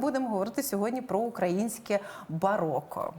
будемо говорити сьогодні про українське бароко.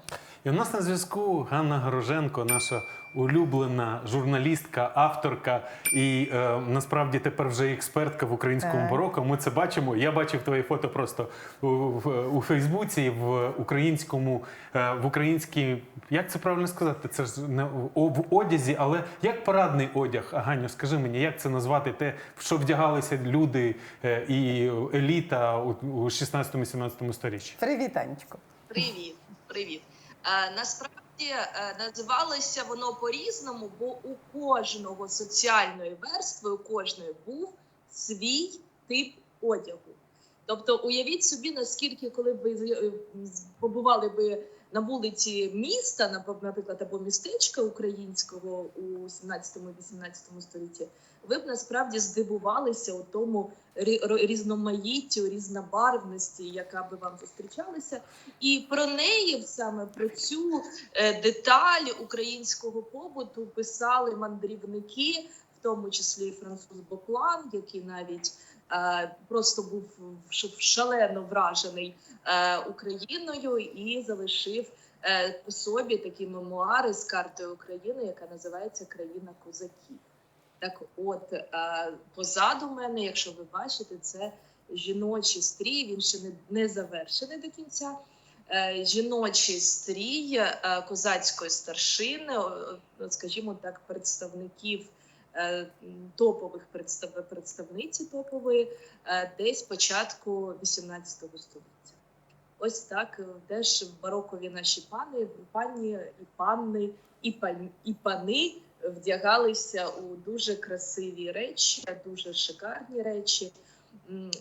І у нас на зв'язку Ганна Гороженко, наша улюблена журналістка, авторка і е, насправді тепер вже експертка в українському бароко. Ми це бачимо. Я бачив твої фото просто у, в, у Фейсбуці в українському, е, в українській, як це правильно сказати? Це ж не в, в одязі, але як парадний одяг. Ганю, скажи мені, як це назвати те, в що вдягалися люди е, і еліта у, у 16-17 сторіччі? Привіт, Анечко. Привіт, привіт. Е, насправді е, називалося воно по-різному, бо у кожного соціальної верстви, у кожної був свій тип одягу. Тобто, уявіть собі, наскільки, коли б ви з- побували би на вулиці міста, наприклад, або містечка українського у 17-18 столітті, ви б насправді здивувалися у тому рі- різноманіттю, різнобарвності, яка би вам зустрічалася. І про неї саме про цю е, деталь українського побуту писали мандрівники, в тому числі і француз Боклан, який навіть просто був шалено вражений е, Україною і залишив е, по собі такі мемуари з картою України, яка називається Країна козаків. Так, от е, позаду мене, якщо ви бачите, це жіночий стрій. Він ще не, завершений до кінця. Е, Жіночий стрій е, козацької старшини, скажімо так, представників е, топових представ- представниці топової, е, десь початку 18 століття. Ось так е, теж барокові наші пани, пані і панни, і пані, і пани вдягалися у дуже красиві речі, дуже шикарні речі,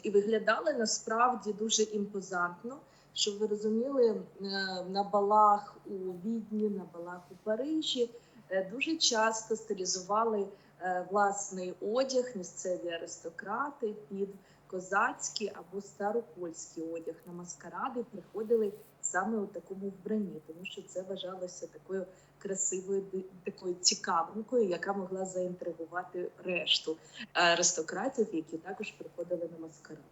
і виглядали насправді дуже імпозантно. Щоб ви розуміли, е, на балах у Відні, на балах у Парижі е, дуже часто стилізували е, власний одяг місцеві аристократи під козацький або старопольський одяг. На маскаради приходили саме у такому вбранні, тому що це вважалося такою красивою, такою цікавинкою, яка могла заінтригувати решту аристократів, які також приходили на маскарад.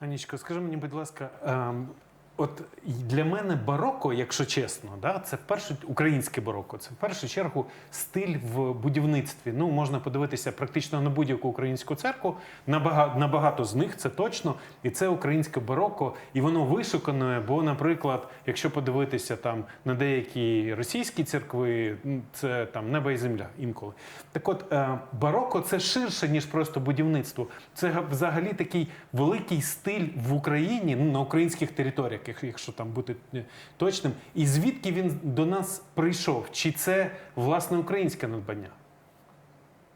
Анічко, скажи мені, будь ласка, ем, от для мене бароко, якщо чесно, да, це в першу українське бароко, це в першу чергу стиль в будівництві. Ну, можна подивитися практично на будь-яку українську церкву. Набагато, набагато з них це точно, і це українське бароко, і воно вишукане. Бо, наприклад, якщо подивитися там на деякі російські церкви, це там небо і земля інколи. Так от е, бароко це ширше, ніж просто будівництво. Це взагалі такий великий стиль в Україні, ну на українських територіях, якщо там бути е, точним. І звідки він до нас прийшов? Чи це власне українське надбання?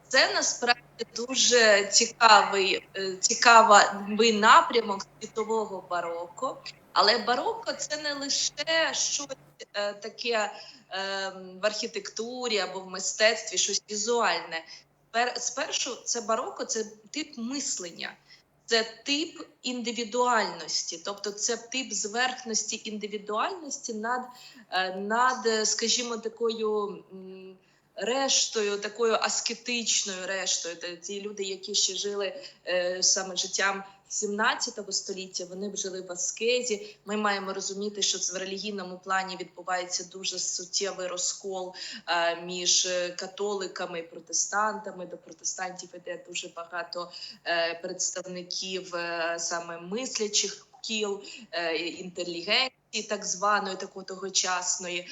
Це насправді дуже цікавий, е, цікавий напрямок світового бароко. Але бароко це не лише щось е, таке в архітектурі або в мистецтві, щось візуальне. Спершу це бароко, це тип мислення. Це тип індивідуальності, тобто це тип зверхності індивідуальності над, е, над е, скажімо, такою рештою, такою аскетичною рештою. Ті люди, які ще жили е, саме життям 17 століття, вони б жили в аскезі. Ми маємо розуміти, що в релігійному плані відбувається дуже суттєвий розкол е, між католиками і протестантами. До протестантів іде дуже багато е, представників е, саме мислячих кіл, інтелігенції, так званої такої тогочасної е,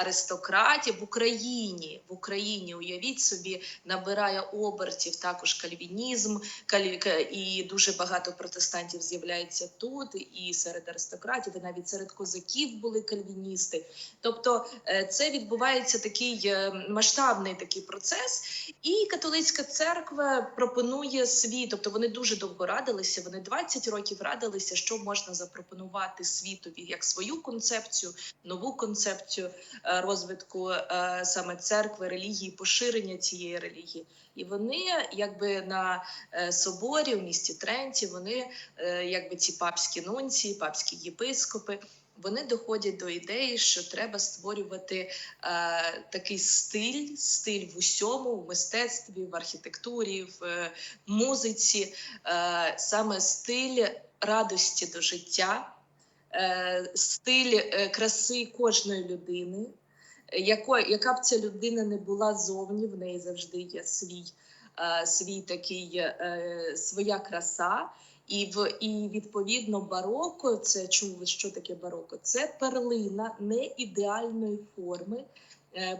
аристократів в Україні. В Україні уявіть собі, набирає обертів також кальвінізм, каль- і дуже багато протестантів з'являється тут, і серед аристократів, і навіть серед козаків були кальвіністи. Тобто е, це відбувається такий е, масштабний такий процес, і католицька церква пропонує свій, тобто вони дуже довго радилися. Вони 20 років радилися, що можна запропонувати світові як свою концепцію, нову концепцію е, розвитку е, саме церкви, релігії, поширення цієї релігії. І вони, якби на е, соборі в місті Тренті, вони, якби ці папські нунції, папські єпископи, вони доходять до ідеї, що треба створювати е, такий стиль, стиль в усьому, в мистецтві, в архітектурі, в е, музиці, е, саме стиль радості до життя, стиль е, краси кожної людини. яко, яка б ця людина не була зовні, в неї завжди є свій, е, свій такий, е, своя краса. І в і відповідно бароко, це чули, що таке бароко? Це перлина не ідеальної форми, е,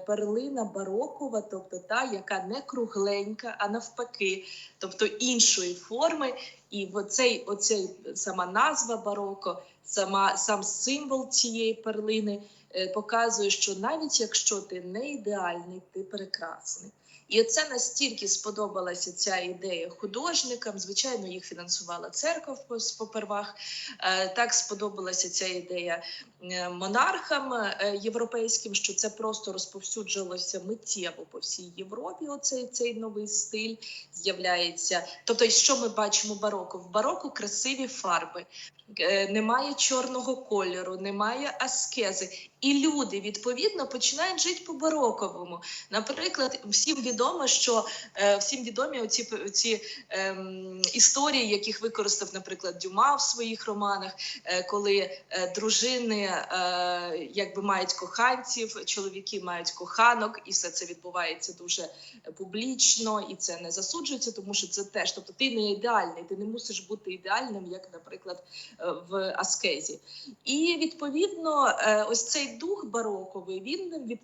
перлина барокова, тобто та, яка не кругленька, а навпаки, тобто іншої форми. І оцей, оцей сама назва бароко, сама сам символ цієї перлини е, показує, що навіть якщо ти не ідеальний, ти прекрасний. І це настільки сподобалася ця ідея художникам. Звичайно, їх фінансувала церква попервах. Е, Так сподобалася ця ідея е, монархам е, європейським, що це просто розповсюджувалося миттєво по всій Європі. Оцей цей новий стиль з'являється. Тобто, що ми бачимо бароко? В бароко красиві фарби, немає чорного кольору, немає аскези. І люди відповідно починають жити по бароковому. Наприклад, всім відомо, що е, всім відомі оці, ці ем, історії, яких використав, наприклад, Дюма в своїх романах, е, коли е, дружини е, якби мають коханців, чоловіки мають коханок, і все це відбувається дуже публічно, і це не засуджується, тому що це теж, тобто ти не ідеальний, ти не мусиш бути ідеальним, як, наприклад, е, в аскезі. І відповідно, е, ось цей дух бароковий він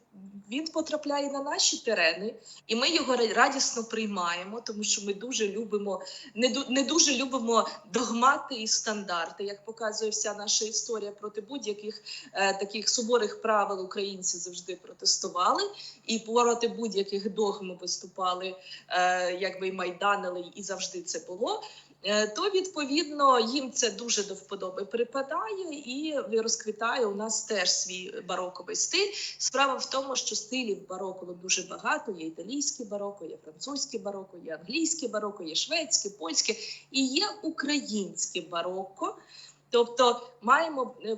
він потрапляє на наші терени, і ми його ра- радісно приймаємо, тому що ми дуже любимо, не, ду- дуже любимо догмати і стандарти, як показує вся наша історія проти будь-яких е, таких суворих правил українці завжди протестували, і проти будь-яких догм виступали, е, якби й майданили, і завжди це було. Е, То відповідно їм це дуже до вподоби припадає і розквітає у нас теж свій бароковий стиль. Справа в тому, що стилів бароко дуже багато. Є італійське бароко, є французьке бароко, є англійське бароко, є шведське, польське і є українське бароко. Тобто маємо е,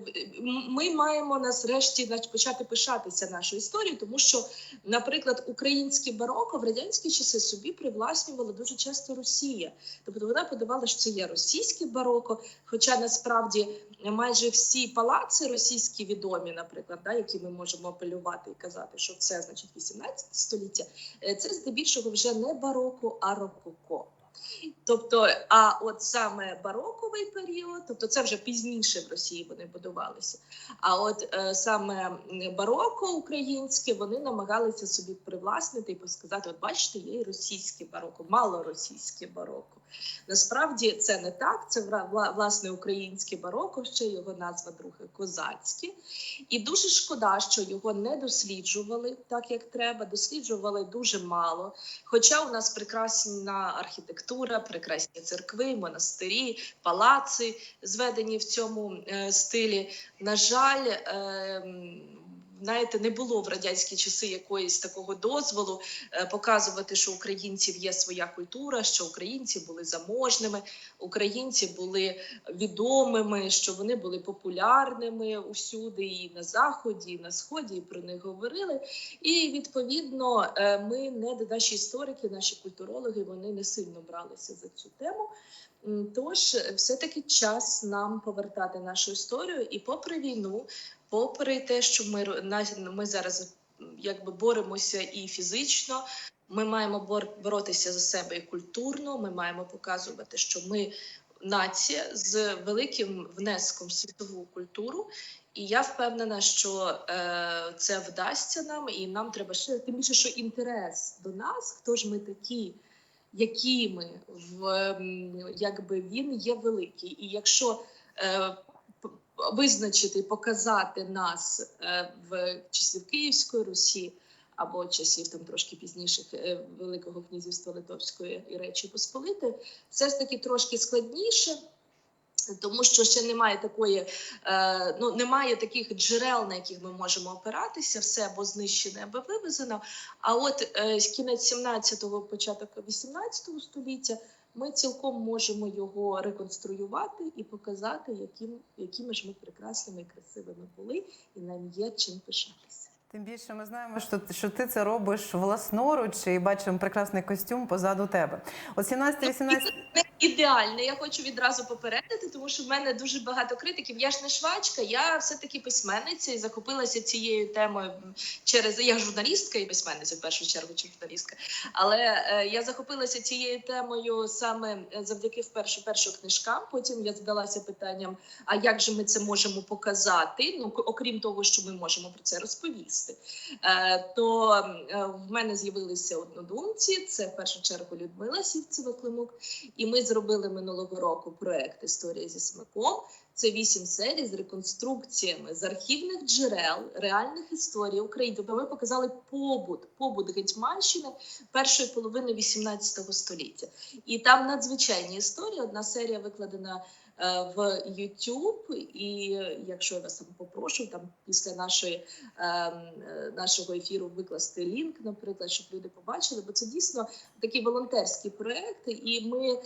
ми маємо нас решті нач- почати пишатися нашою історією, тому що, наприклад, українське бароко в радянські часи собі привласнювала дуже часто Росія. Тобто вона подавала, що це є російське бароко, хоча насправді майже всі палаци російські відомі, наприклад, да, які ми можемо апелювати і казати, що це значить 18 століття, е, це здебільшого вже не бароко, а рококо. Тобто, а от саме бароковий період, тобто це вже пізніше в Росії вони будувалися. А от е, саме бароко українське вони намагалися собі привласнити і сказати: от бачите, є і російське бароко, малоросійське бароко. Насправді це не так. Це власне українське бароко, ще його назва друге козацьке. І дуже шкода, що його не досліджували так, як треба. Досліджували дуже мало. Хоча у нас прекрасна архітектура, прекрасні церкви, монастирі, палаци зведені в цьому е, стилі. На жаль, е, м, знаєте, не було в радянські часи якоїсь такого дозволу е, показувати, що українців є своя культура, що українці були заможними, українці були відомими, що вони були популярними усюди, і на заході, і на сході, і про них говорили. І відповідно, е, ми не наші історики, наші культурологи, вони не сильно бралися за цю тему. Тож, е, все-таки час нам повертати нашу історію, і попри війну, попри те, що ми ми зараз якби боремося і фізично. Ми маємо боротися за себе і культурно. Ми маємо показувати, що ми нація з великим внеском в світову культуру. І я впевнена, що е, це вдасться нам, і нам треба ще тим більше, що інтерес до нас, хто ж ми такі, які ми, в, якби він є великий. І якщо е, визначити, показати нас е, в часів Київської Русі або часів там трошки пізніших е, Великого князівства Литовської і Речі Посполити, все ж таки трошки складніше. Тому що ще немає такої, е, ну немає таких джерел, на яких ми можемо опиратися, все або знищене, або вивезено. А от кінець 17-го, початок 18 століття ми цілком можемо його реконструювати і показати, яким, якими ж ми прекрасними і красивими були, і нам є чим пишатися. Тим більше ми знаємо, що, що ти це робиш власноруч і бачимо прекрасний костюм позаду тебе. От 17-18... Не ідеальне. Я хочу відразу попередити, тому що в мене дуже багато критиків. Я ж не швачка, я все-таки письменниця і захопилася цією темою через я журналістка і письменниця в першу чергу, чи журналістка. Але е, я захопилася цією темою саме е, завдяки вперше першу книжкам. Потім я задалася питанням: а як же ми це можемо показати? Ну окрім того, що ми можемо про це розповісти. Е, то е, в мене з'явилися однодумці. Це в першу чергу Людмила Сівцева Климук. І ми зробили минулого року проект Історія зі смаком. Це вісім серій з реконструкціями з архівних джерел, реальних історій України. Тобто ми показали побут, побут Гетьманщини першої половини 18 століття. І там надзвичайні історії. Одна серія викладена в YouTube, і якщо я вас там попрошу, там після нашої е, е, нашого ефіру викласти лінк, наприклад, щоб люди побачили, бо це дійсно такі волонтерські проекти, і ми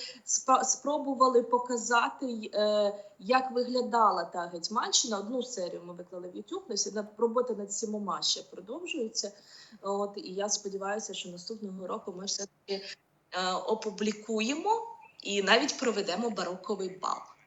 спробували показати, е, як виглядала та Гетьманщина. Одну серію ми виклали в YouTube, на робота над сімома ще продовжується. От і я сподіваюся, що наступного року ми все таки е, опублікуємо і навіть проведемо бароковий бал.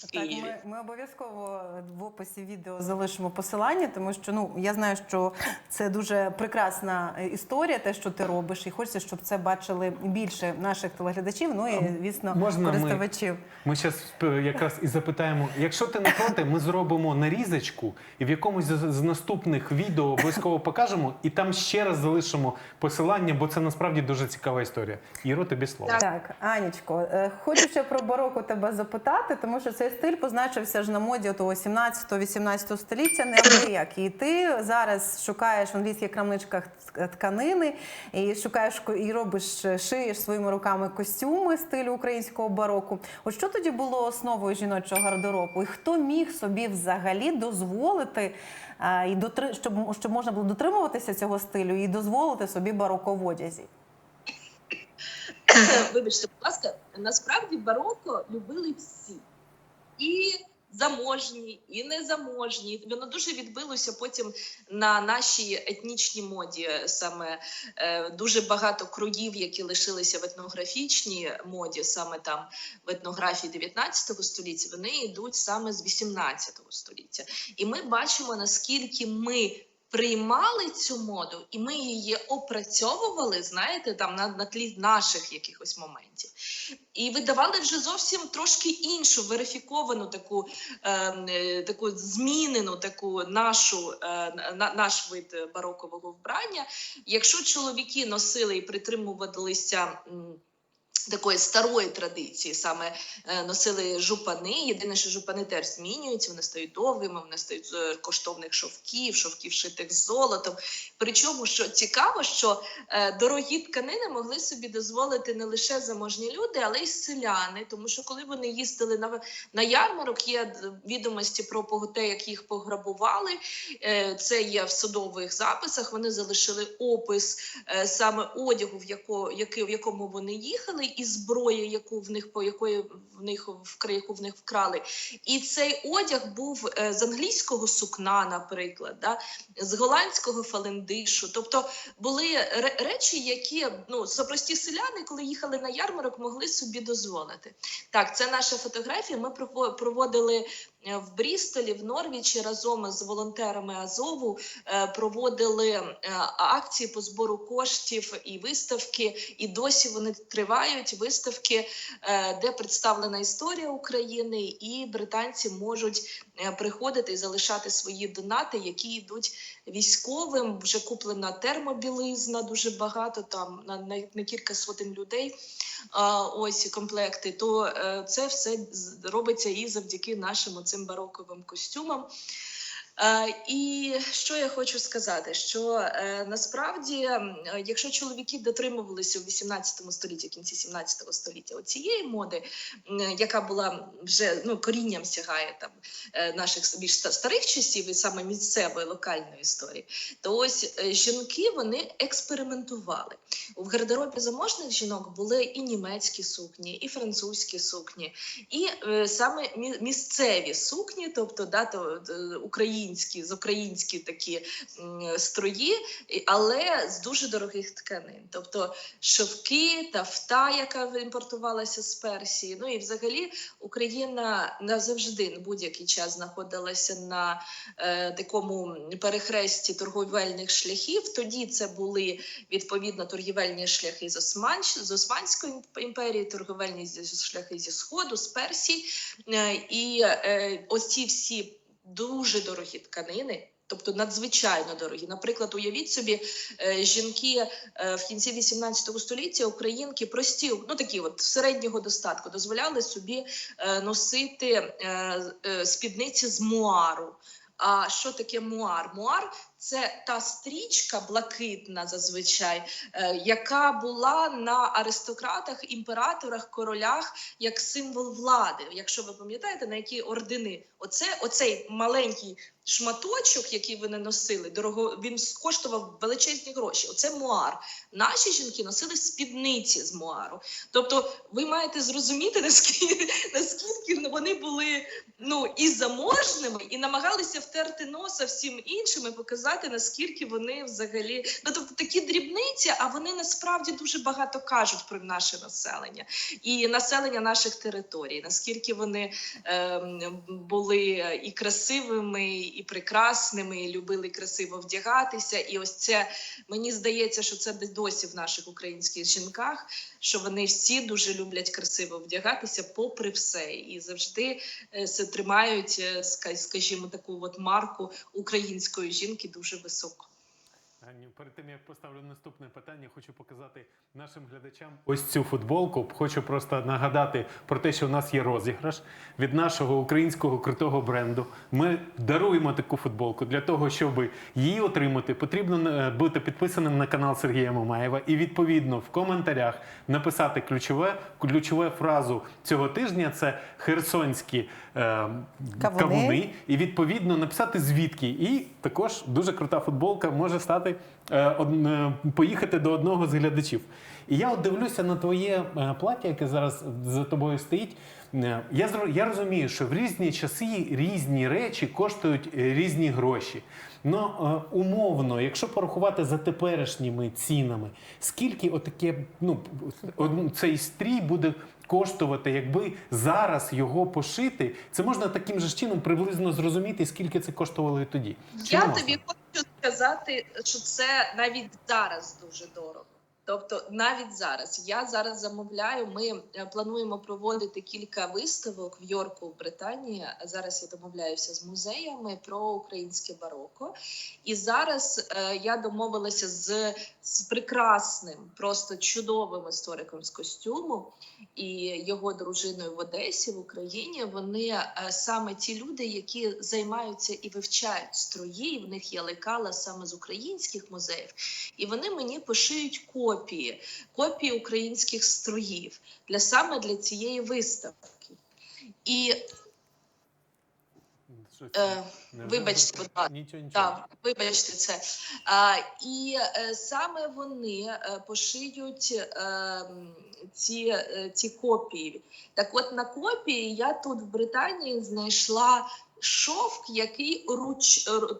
Так, ми, ми обов'язково в описі відео залишимо посилання, тому що ну я знаю, що це дуже прекрасна історія, те, що ти робиш, і хочеться, щоб це бачили більше наших телеглядачів. Ну і звісно, можна користувачів. Ми зараз якраз і запитаємо: якщо ти не проти, ми зробимо нарізочку і в якомусь з наступних відео обов'язково покажемо, і там ще раз залишимо посилання, бо це насправді дуже цікава історія. Іро, тобі слово. Так. Так, Анічко, е, хочу ще про бароко тебе запитати, тому що стиль позначився ж на моді того 17-18 століття неабияк. І ти зараз шукаєш в англійських крамничках тканини і шукаєш і робиш шиєш своїми руками костюми стилю українського бароку. От що тоді було основою жіночого гардеробу? І хто міг собі взагалі дозволити і дотри, щоб, щоб можна було дотримуватися цього стилю і дозволити собі бароко в одязі? Вибачте, будь ласка, насправді бароко любили всі. І заможні, і незаможні. Воно дуже відбилося потім на нашій етнічній моді. Саме е, дуже багато кругів, які лишилися в етнографічній моді, саме там в етнографії 19 століття, вони йдуть саме з 18 століття. І ми бачимо, наскільки ми приймали цю моду, і ми її опрацьовували, знаєте, там на, на тлі наших якихось моментів. І видавали вже зовсім трошки іншу верифіковану таку, е, е, таку змінену таку нашу е, на, наш вид барокового вбрання. Якщо чоловіки носили і притримувалися. Такої старої традиції саме е, носили жупани. Єдине, що жупани теж змінюються, вони стають довгими, вони стають з е, коштовних шовків, шовків шитих з золотом. Причому, що цікаво, що е, дорогі тканини могли собі дозволити не лише заможні люди, але й селяни. Тому що коли вони їздили на, на ярмарок, є відомості про те, як їх пограбували. Це є в судових записах. Вони залишили опис саме одягу, в, яко, який, в якому вони їхали, і зброю, яку в них по якої в них вкра- яку в них вкрали. І цей одяг був е, з англійського сукна, наприклад, да, з голландського фалендишу. Тобто були ре- речі, які ну запрості селяни, коли їхали на ярмарок, могли собі дозволити. Так, це наша фотографія. Ми прово- проводили в Брістолі, в Норвічі разом з волонтерами Азову е, проводили е, акції по збору коштів і виставки. І досі вони тривають. Виставки, е, де представлена історія України, і британці можуть е, приходити і залишати свої донати, які йдуть військовим. Вже куплена термобілизна, дуже багато там на, на, на кілька сотень людей. А, ось комплекти. То е, це все робиться і завдяки нашим цим бароковим костюмам. Е, і що я хочу сказати? Що е, насправді, якщо чоловіки дотримувалися у 18 столітті, кінці 17 століття, оцієї моди, яка була вже ну корінням сягає там е, наших більш старих часів і саме місцевої локальної історії, то ось жінки вони експериментували. У гардеробі заможних жінок були і німецькі сукні, і французькі сукні, і саме місцеві сукні, тобто да, то, е, українські, з українські такі строї, але з дуже дорогих тканин. Тобто шовки, тафта, яка імпортувалася з Персії. Ну і взагалі Україна назавжди на будь-який час знаходилася на е, такому перехресті торговельних шляхів. Тоді це були відповідно торгівельні шляхи з, Осман, з Османської імперії, торговельні шляхи зі Сходу, з Персії. Е, І е, ось ці всі дуже дорогі тканини. Тобто надзвичайно дорогі. Наприклад, уявіть собі, е, жінки е, в кінці 18 століття, українки прості, ну такі от середнього достатку, дозволяли собі е, носити спідниці з муару. А що таке муар? Муар це та стрічка блакитна зазвичай, е, яка була на аристократах, імператорах, королях як символ влади. Якщо ви пам'ятаєте, на які ордени, оце оцей маленький шматочок, який вони носили, дорого він коштував величезні гроші. Оце муар. Наші жінки носили спідниці з муару. Тобто, ви маєте зрозуміти, наскільки наскільки вони були ну і заможними, і намагалися втерти носа всім іншим і показати, наскільки вони взагалі ну тобто такі дрібниці, а вони насправді дуже багато кажуть про наше населення і населення наших територій, наскільки вони ем, були і красивими, і прекрасними, і любили красиво вдягатися. І ось це мені здається, що це досі в наших українських жінках, що вони всі дуже люблять красиво вдягатися, попри все, і завжди це се тримають, е, скажімо, таку от марку української жінки дуже високо. Аню, перед тим як поставлю наступне питання, хочу показати нашим глядачам ось цю футболку. Хочу просто нагадати про те, що в нас є розіграш від нашого українського крутого бренду. Ми даруємо таку футболку. Для того, щоб її отримати, потрібно е, бути підписаним на канал Сергія Мамаєва і відповідно в коментарях написати ключове ключове фразу цього тижня. Це херсонські е, Кавуни. кавуни і відповідно написати звідки. І також дуже крута футболка може стати поїхати до одного з глядачів. І я от дивлюся на твоє е, плаття, яке зараз за тобою стоїть. Е, Я я розумію, що в різні часи різні речі коштують е, різні гроші. Ну е, умовно, якщо порахувати за теперішніми цінами, скільки отаке, ну цей стрій буде коштувати, якби зараз його пошити, це можна таким же чином приблизно зрозуміти, скільки це коштувало і тоді. Чи Я можна? тобі хочу сказати, що це навіть зараз дуже дорого. Тобто, навіть зараз я зараз замовляю. Ми е, плануємо проводити кілька виставок в Йорку, в Британії. Зараз я домовляюся з музеями про українське бароко. І зараз е, я домовилася з, з прекрасним, просто чудовим істориком з костюму і його дружиною в Одесі в Україні. Вони е, саме ті люди, які займаються і вивчають строї. В них є лекала саме з українських музеїв, і вони мені пошиють копії, копії українських строїв для саме для цієї виставки. І е, вибачте, будь ласка. Нічого, нічого. Так, вибачте це. А, і е, саме вони е, пошиють е, ці, е, ці копії. Так от на копії я тут в Британії знайшла шовк, який руч, ру-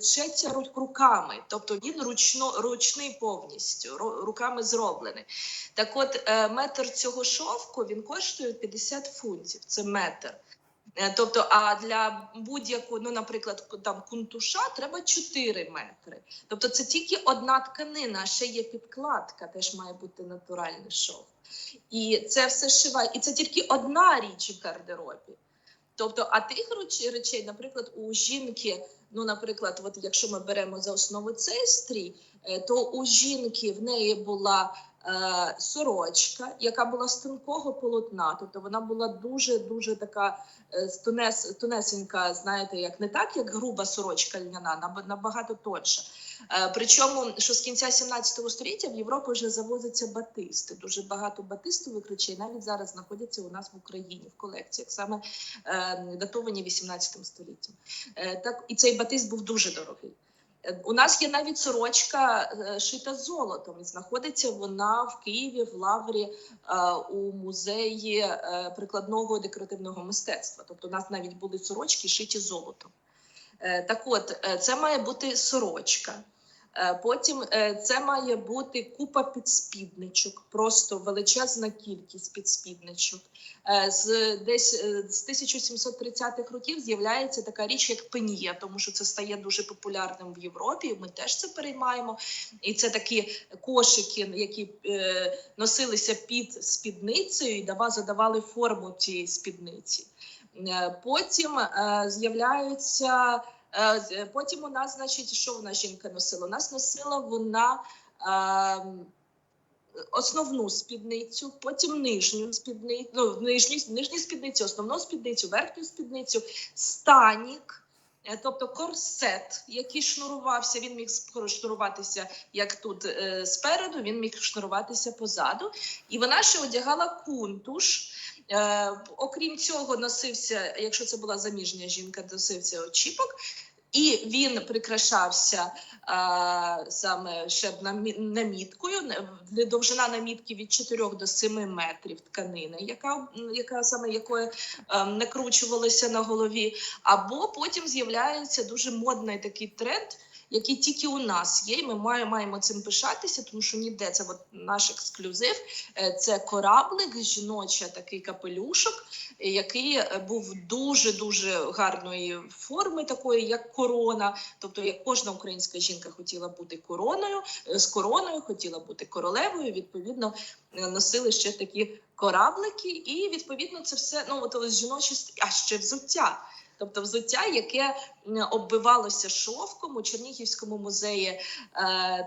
тчеться руками. Тобто він ручно, ручний повністю, руками зроблений. Так от е, метр цього шовку він коштує 50 фунтів. Це метр. Е, Тобто, а для будь-якого, ну, наприклад, там кунтуша треба 4 метри. Тобто, це тільки одна тканина, ще є підкладка, теж має бути натуральний шов. І це все шиває. І це тільки одна річ в гардеробі. Тобто, а тих речей, наприклад, у жінки, ну, наприклад, от якщо ми беремо за основу цей стрій, е, то у жінки в неї була сорочка, яка була з тонкого полотна, тобто вона була дуже дуже така е, тонес, тонесенька, знаєте, як не так, як груба сорочка льняна, наб- набагато тоньша. Е, Причому, що з кінця 17 століття в Європу вже завозяться батисти. Дуже багато батистових речей навіть зараз знаходяться у нас в Україні в колекціях, саме е, датовані 18 століттям. Е, так і цей батист був дуже дорогий. У нас є навіть сорочка е, шита золотом. Знаходиться вона в Києві в лаврі е, у музеї е, прикладного декоративного мистецтва. Тобто, у нас навіть були сорочки шиті золотом. Так от, це має бути сорочка. Е, Потім е, це має бути купа підспідничок, просто величезна кількість підспідничок. Е, З десь з 1730-х років з'являється така річ, як пеньє, тому що це стає дуже популярним в Європі. Ми теж це переймаємо. І це такі кошики, які носилися під спідницею і дава задавали форму цієї спідниці. Потім з'являються. Е, з- Потім у нас, значить, що вона жінка носила? У нас носила вона е, основну спідницю, потім нижню спідницю, ну, нижню, нижню спідницю, основну спідницю, верхню спідницю, станік, е, тобто корсет, який шнурувався, він міг шнуруватися як тут е, спереду, він міг шнуруватися позаду. І вона ще одягала кунтуш. Е, окрім цього, носився, якщо це була заміжня жінка, носився очіпок. І він прикрашався а, саме ще наміткою. Довжина намітки від 4 до 7 метрів тканини, яка, яка саме якою е, накручувалася на голові. Або потім з'являється дуже модний такий тренд, який тільки у нас є. І ми маємо, маємо цим пишатися, тому що ніде це от наш ексклюзив. Е, Це кораблик, жіноча такий капелюшок, який е, був дуже дуже гарної форми, такої як корона. Тобто, як кожна українська жінка хотіла бути короною е, з короною, хотіла бути королевою. Відповідно, носили ще такі кораблики, і відповідно це все ну от жіночі а ще взуття. Тобто взуття, яке оббивалося шовком у Чернігівському музеї е,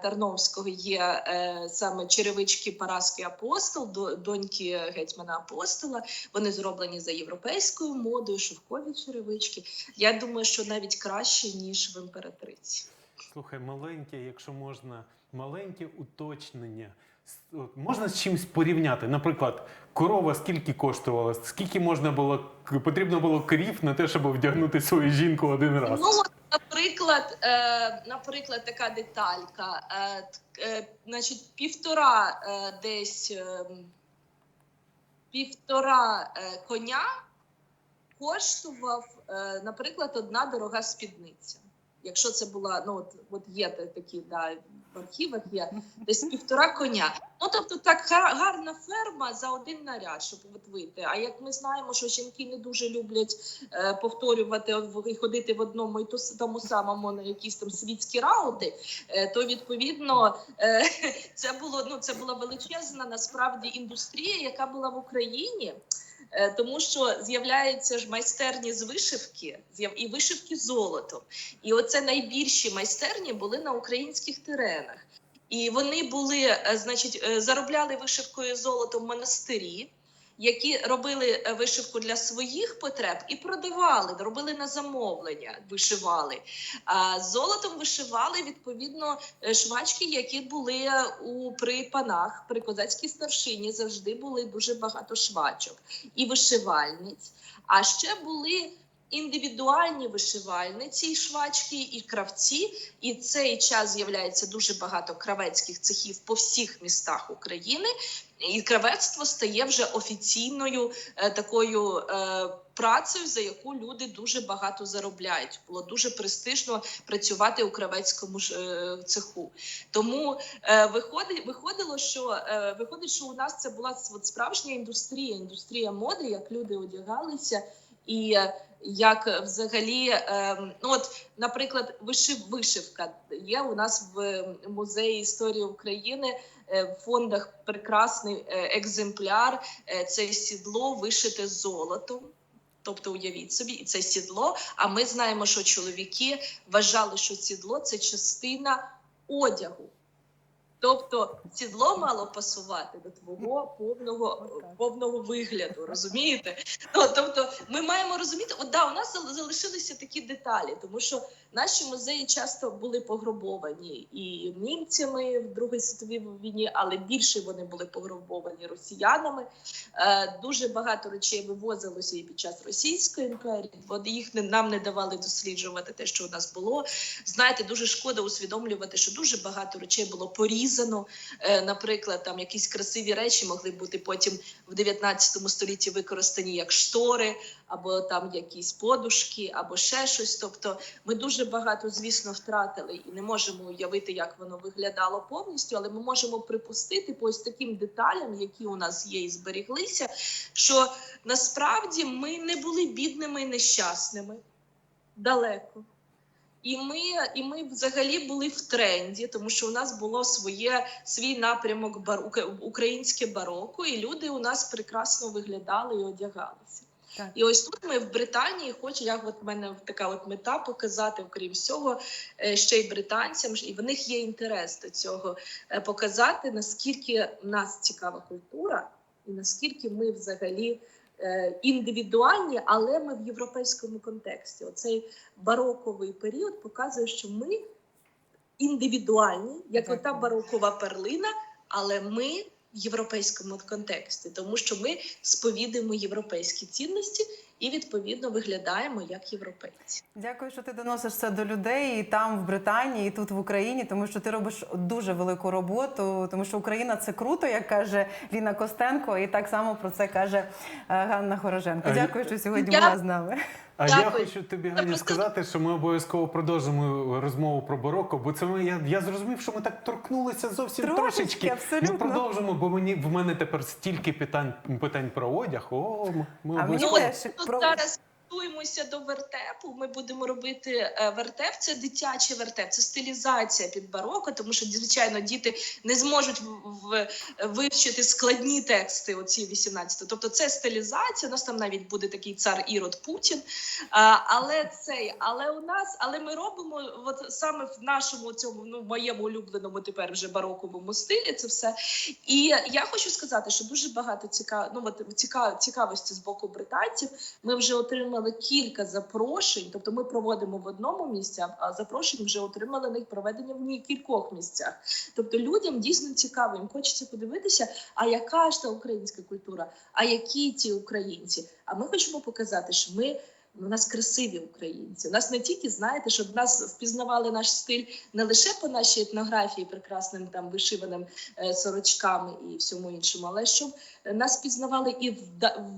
Тарновського є е, саме черевички Параски Апостол, до- доньки гетьмана Апостола. Вони зроблені за європейською модою, шовкові черевички. Я думаю, що навіть краще ніж в імператриці. Слухай, маленьке, якщо можна, маленьке уточнення. Можна з чимось порівняти? Наприклад, корова скільки коштувала, скільки можна було потрібно було корів на те, щоб вдягнути свою жінку один раз. Ну, наприклад, е, наприклад, така деталька. Е, е, значить, півтора е, десь е, півтора е, коня коштував, е, наприклад, одна дорога спідниця. Якщо це була, ну от, от є та- такі, да, архівах є десь півтора коня. Ну тобто так га- гарна ферма за один наряд, щоб от вийти. А як ми знаємо, що жінки не дуже люблять е, повторювати і ходити в одному і тому самому на якісь там світські раути, е, то відповідно е, це було ну це була величезна насправді індустрія, яка була в Україні. Е, Тому що з'являються ж майстерні з вишивки і вишивки золотом. І оце найбільші майстерні були на українських теренах. І вони були, е, значить, е, заробляли вишивкою золотом монастирі, які робили е, вишивку для своїх потреб і продавали, робили на замовлення, вишивали. А золотом вишивали відповідно е, швачки, які були у при панах, при козацькій старшині завжди були дуже багато швачок і вишивальниць. А ще були індивідуальні вишивальниці, і швачки і кравці. І цей час з'являється дуже багато кравецьких цехів по всіх містах України. І кравецтво стає вже офіційною е, такою е, працею, за яку люди дуже багато заробляють. Було дуже престижно працювати у кравецькому ж е, цеху. Тому е, виходить, виходило, що е, виходить, що у нас це була от справжня індустрія, індустрія моди, як люди одягалися, і е, як взагалі, е, ну от, наприклад, вишив, вишивка є у нас в музеї історії України. Е, В фондах прекрасний е, екземпляр. е, Це сідло вишите золотом. Тобто, уявіть собі, і це сідло. А ми знаємо, що чоловіки вважали, що сідло це частина одягу. Тобто сідло мало пасувати до твого повного, повного вигляду, розумієте? Ну, тобто, ми маємо розуміти, от да, у нас залишилися такі деталі, тому що наші музеї часто були пограбовані і німцями в Другій світовій війні, але більше вони були пограбовані росіянами. Е, дуже багато речей вивозилося і під час Російської імперії. Вони їх не нам не давали досліджувати те, що у нас було. Знаєте, дуже шкода усвідомлювати, що дуже багато речей було порізано. Е, наприклад, там якісь красиві речі могли бути потім в 19 столітті використані як штори, або там якісь подушки, або ще щось. Тобто, ми дуже багато, звісно, втратили і не можемо уявити, як воно виглядало повністю, але ми можемо припустити по ось таким деталям, які у нас є і зберіглися, що насправді ми не були бідними і нещасними далеко. І ми, і ми взагалі були в тренді, тому що у нас було своє свій напрямок бар, українське бароко, і люди у нас прекрасно виглядали і одягалися. Так. І ось тут ми в Британії хочу, як от в мене така от мета показати, окрім всього, е, ще й британцям, і в них є інтерес до цього е, показати, наскільки в нас цікава культура, і наскільки ми взагалі індивідуальні, але ми в європейському контексті. Оцей бароковий період показує, що ми індивідуальні, як ота барокова перлина, але ми в європейському контексті, тому що ми сповідуємо європейські цінності і відповідно виглядаємо як європейці. Дякую, що ти доносиш це до людей і там, в Британії, і тут в Україні, тому що ти робиш дуже велику роботу. Тому що Україна це круто, як каже Ліна Костенко, і так само про це каже е, Ганна Хороженко. Дякую, що сьогодні Я- була з нами. А я хочу тобі, Ганя, просто- сказати, що ми обов'язково продовжимо розмову про бароко, бо це ми, я, я зрозумів, що ми так торкнулися зовсім Трошечки, трошечки. абсолютно. Ми продовжимо, бо мені в мене тепер стільки питань питань про одяг. О, ми, ми А мені теж про зараз готуємося до вертепу. Ми будемо робити е, вертеп. Це дитячий вертеп, це стилізація під бароко, тому що звичайно діти не зможуть вивчити складні тексти. Оці 18 Тобто це стилізація. У нас там навіть буде такий цар Ірод Путін. Але це, але у нас, але ми робимо от саме в нашому цьому ну моєму улюбленому тепер вже бароковому стилі. Це все. І я хочу сказати, що дуже багато цікав, ну, от, цікав, цікавості з боку британців. Ми вже отримали кілька запрошень, тобто ми проводимо в одному місці, а- запрошень вже отримали на їх проведення в ні- кількох місцях. Тобто людям дійсно цікаво, їм хочеться подивитися, а яка ж та українська культура, а які ті українці. А ми хочемо показати, що ми. У нас красиві українці. У нас не тільки знаєте, щоб нас впізнавали наш стиль не лише по нашій етнографії, прекрасним там вишиваним е, сорочками і всьому іншому, але щоб нас пізнавали і в,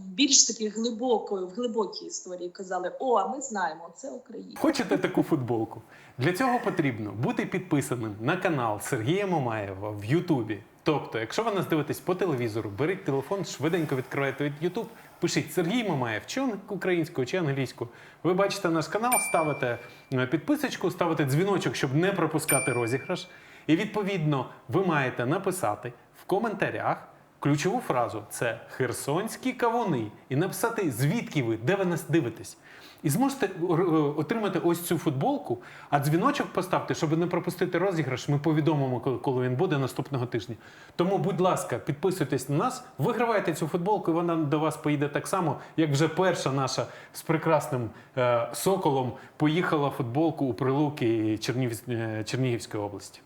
більш таки глибокої, в глибокій історії казали: О, а ми знаємо, це Україна. Хочете таку футболку? Для цього потрібно бути підписаним на канал Сергія Мамаєва в Ютубі. Тобто, якщо ви нас дивитесь по телевізору, беріть телефон, швиденько відкривайте від Ютуб, пишіть Сергій Мамаєв, чи українською, чи англійською. Ви бачите наш канал, ставите е, підписочку, ставите дзвіночок, щоб не пропускати розіграш. І відповідно ви маєте написати в коментарях ключову фразу це херсонські кавуни, і написати, звідки ви, де ви нас дивитесь. І зможете е, отримати ось цю футболку, а дзвіночок поставте, щоб не пропустити розіграш. Ми повідомимо, коли- він буде наступного тижня. Тому, будь ласка, підписуйтесь на нас, вигравайте цю футболку, і вона до вас поїде так само, як вже перша наша з прекрасним е, соколом поїхала футболку у Прилуки е, Чернігівської області.